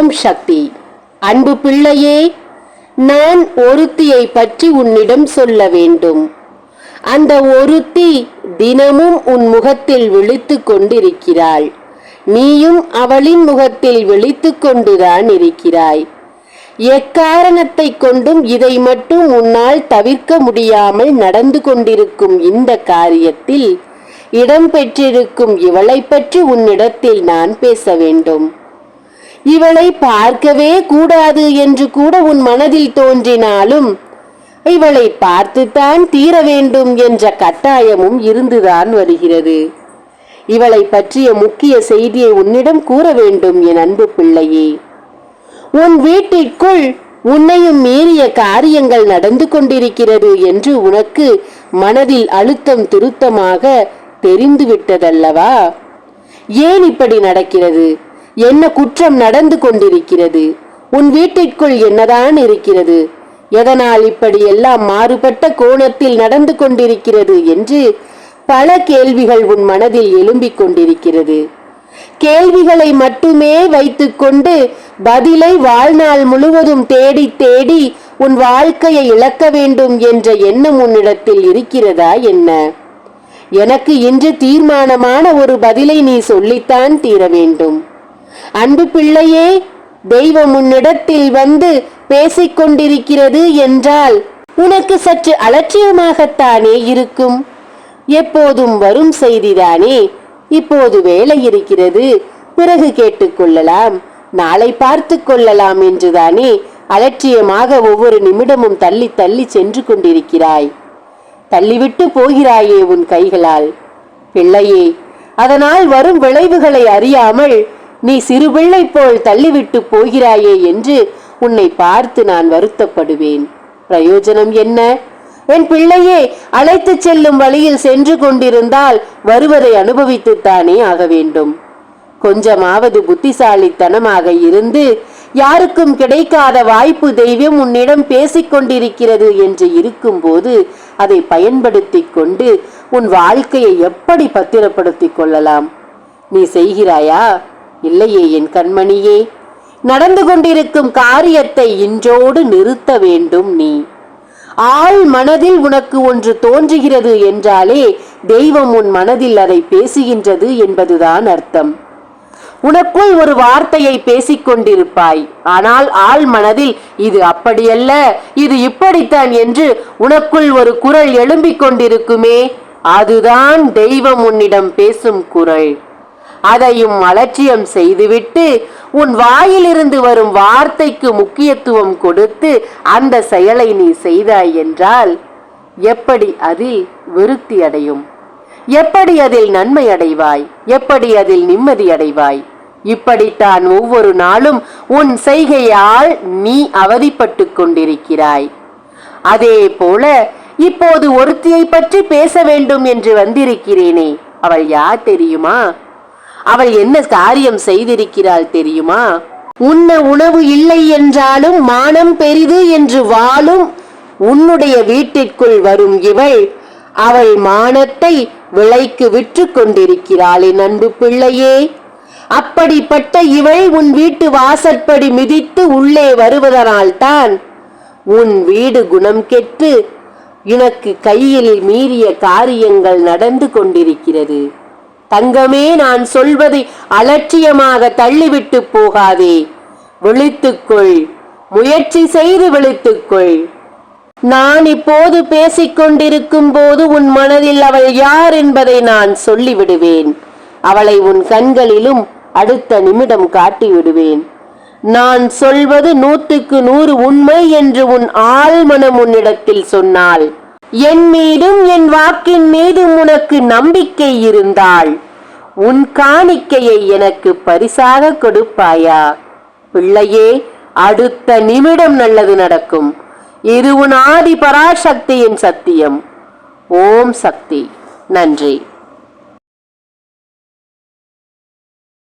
ஓம் சக்தி. அன்பு பிள்ளையே நான் ஒருத்தியை பற்றி உன்னிடம் சொல்ல வேண்டும். அந்த ஒருத்தி தினமும் உன் முகத்தில் விழித்துக் கொண்டிருக்கிறாள். நீயும் அவளின் முகத்தில் விழித்து கொண்டுதான் இருக்கிறாய். எக்காரணத்தை கொண்டும் இதை மட்டும் உன்னால் தவிர்க்க முடியாமல் நடந்து கொண்டிருக்கும் இந்த காரியத்தில் இடம்பெற்றிருக்கும் இவளை பற்றி உன்னிடத்தில் நான் பேச வேண்டும். இவளை பார்க்கவே கூடாது என்று கூட உன் மனதில் தோன்றினாலும் இவளை பார்த்துத்தான் தீர வேண்டும் என்ற கட்டாயமும் இருந்துதான் வருகிறது. இவளை பற்றிய முக்கிய செய்தியை உன்னிடம் கூற வேண்டும் என் அன்பு பிள்ளையே. உன் வீட்டிற்குள் உன்னையும் மீறிய காரியங்கள் நடந்து கொண்டிருக்கிறது என்று உனக்கு மனதில் அழுத்தம் திருத்தமாக தெரிந்துவிட்டதல்லவா? ஏன் இப்படி நடக்கிறது? என்ன குற்றம் நடந்து கொண்டிருக்கிறது? உன் வீட்டிற்குள் என்னதான் இருக்கிறது? எதனால் இப்படி எல்லாம் மாறுபட்ட கோணத்தில் நடந்து கொண்டிருக்கிறது என்று பல கேள்விகள் உன் மனதில் எழும்பிக் கொண்டிருக்கிறது. கேள்விகளை மட்டுமே வைத்துக்கொண்டு பதிலை வாழ்நாள் முழுவதும் தேடி தேடி உன் வாழ்க்கையை இழக்க வேண்டும் என்ற எண்ணம் உன்னிடத்தில் இருக்கிறதா என்ன? எனக்கு இன்று தீர்மானமான ஒரு பதிலை நீ சொல்லித்தான் தீர வேண்டும். அன்பு பிள்ளையே தெய்வம் உன்னிடத்தில் வந்து பேசிக் கொண்டிருக்கிறது என்றால் உனக்கு சற்று அலட்சியமாகத்தானே இருக்கும். எப்போதும் வரும் செய்திதானே இப்போது வேலை இருக்கிறது. பிறகு கேட்டுக்கொள்ளலாம் நாளை பார்த்து கொள்ளலாம் என்றுதானே அலட்சியமாக ஒவ்வொரு நிமிடமும் தள்ளி தள்ளி சென்று கொண்டிருக்கிறாய். தள்ளிவிட்டு போகிறாயே உன் கைகளால். பிள்ளையே அதனால் வரும் விளைவுகளை அறியாமல் நீ சிறுபிள்ளை போல் தள்ளிவிட்டு போகிறாயே என்று உன்னை பார்த்து நான் வருத்தப்படுவேன். பிரயோஜனம் என்ன? என் பிள்ளையே அழைத்து செல்லும் வழியில் சென்று கொண்டிருந்தால் வருவதை அனுபவித்துத்தானே ஆக வேண்டும். கொஞ்சமாவது புத்திசாலித்தனமாக இருந்து யாருக்கும் கிடைக்காத வாய்ப்பு தெய்வம் உன்னிடம் பேசிக்கொண்டிருக்கிறது என்று இருக்கும்போது அதை பயன்படுத்திக் கொண்டு உன் வாழ்க்கையை எப்படி பத்திரப்படுத்திக் கொள்ளலாம்? நீ செய்கிறாயா? இல்லையே என் கண்மணியே நடந்து கொண்டிருக்கும் காரியத்தை இன்றோடு நிறுத்த வேண்டும் நீ. ஆள் மனதில் உனக்கு ஒன்று தோன்றுகிறது என்றாலே தெய்வம் உன் மனதில் அதை பேசுகின்றது என்பதுதான் அர்த்தம். உனக்குள் ஒரு வார்த்தையை பேசிக்கொண்டிருப்பாய் ஆனால் ஆள் மனதில் இது அப்படியல்ல இது இப்படித்தான் என்று உனக்குள் ஒரு குரல் எழும்பிக் கொண்டிருக்குமே அதுதான் தெய்வம் உன்னிடம் பேசும் குரல். அதையும் அலட்சியம் செய்துவிட்டு உன் வாயிலிருந்து வரும் வார்த்தைக்கு முக்கியத்துவம் கொடுத்து அந்த செயலை நீ செய்தாய் என்றால் எப்படி அதில் விருத்தி அடையும்? எப்படி அதில் நன்மை அடைவாய்? எப்படி அதில் நிம்மதி அடைவாய்? இப்படித்தான் ஒவ்வொரு நாளும் உன் செய்கையால் நீ அவதிப்பட்டு கொண்டிருக்கிறாய். அதே போல இப்போது ஒருத்தியை பற்றி பேச வேண்டும் என்று வந்திருக்கிறேனே அவள் யார் தெரியுமா? அவள் என்ன காரியம் செய்திருக்கிறாள் தெரியுமா? உன்ன உணவு இல்லை என்றாலும் மானம் பெரிது என்று வாழும் உன்னுடைய வீட்டிற்குள் வரும் இவள் அவள் மானத்தை விலைக்கு விற்று கொண்டிருக்கிறாளே அன்பு பிள்ளையே. அப்படிப்பட்ட இவள் உன் வீட்டு வாசற்படி மிதித்து உள்ளே வருவதனால்தான் உன் வீடு குணம் கெட்டு. எனக்கு கையில் மீறிய காரியங்கள் நடந்து கொண்டிருக்கிறது. தங்கமே நான் சொல்வதை அலட்சியமாக தள்ளிவிட்டு போகாதே. விழித்துக்கொள். முயற்சி செய்து விழித்துக்கொள். நான் இப்போது பேசிக் கொண்டிருக்கும் போது உன் மனதில் அவள் யார் என்பதை நான் சொல்லிவிடுவேன். அவளை உன் கண்களிலும் அடுத்த நிமிடம் காட்டிவிடுவேன். நான் சொல்வது நூற்றுக்கு நூறு உண்மை என்று உன் ஆழ்மனம் உன்னிடத்தில் சொன்னாள் என் மீதும் என் வாக்கின் மீதும் உனக்கு நம்பிக்கை இருந்தால் உன் காணிக்கையை எனக்கு பரிசாக கொடுப்பாயா? பிள்ளையே அடுத்த நிமிடம் நல்லது நடக்கும். இது உன் ஆதி பராசக்தியின் சத்தியம். ஓம் சக்தி. நன்றி.